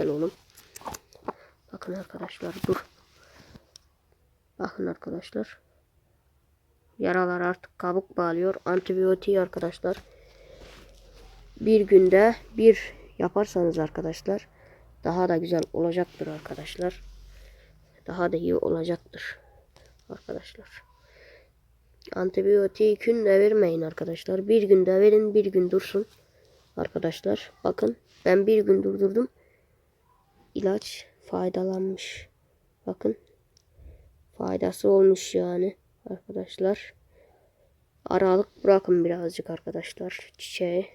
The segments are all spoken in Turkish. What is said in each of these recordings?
Gel oğlum. Bakın arkadaşlar dur. Bakın arkadaşlar. Yaralar artık kabuk bağlıyor. Antibiyotik arkadaşlar. Bir günde bir yaparsanız arkadaşlar daha da güzel olacaktır arkadaşlar. Daha da iyi olacaktır arkadaşlar. Antibiyotiği günde vermeyin arkadaşlar. Bir günde verin bir gün dursun. Arkadaşlar bakın ben bir gün durdurdum. İlaç faydalanmış. Bakın faydası olmuş yani arkadaşlar. Aralık bırakın birazcık arkadaşlar çiçeği.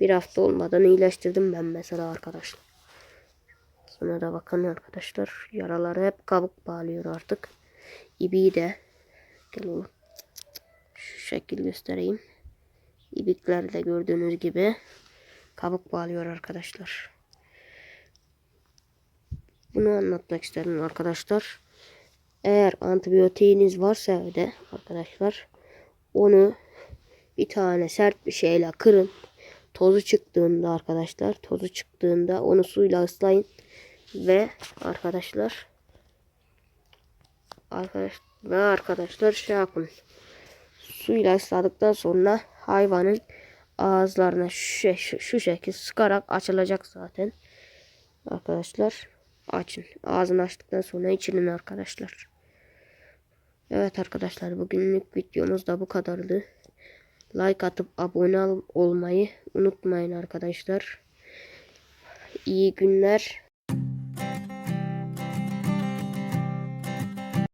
Bir hafta olmadan iyileştirdim ben mesela arkadaşlar. Sonra da bakın arkadaşlar yaraları hep kabuk bağlıyor artık. İbiği de gel oğlum. Şu şekil göstereyim. İbikler de gördüğünüz gibi kabuk bağlıyor arkadaşlar. Bunu anlatmak istedim arkadaşlar. Eğer antibiyotiğiniz varsa evde arkadaşlar onu bir tane sert bir şeyle kırın. Tozu çıktığında arkadaşlar tozu çıktığında onu suyla ıslayın ve arkadaşlar arkadaş ve arkadaşlar şey yapın. Suyla ısladıktan sonra hayvanın ağızlarına şu, şu, şu şekil sıkarak açılacak zaten. Arkadaşlar açın. Ağzını açtıktan sonra içinin arkadaşlar. Evet arkadaşlar bugünlük videomuz da bu kadardı. Like atıp abone ol- olmayı unutmayın arkadaşlar. İyi günler.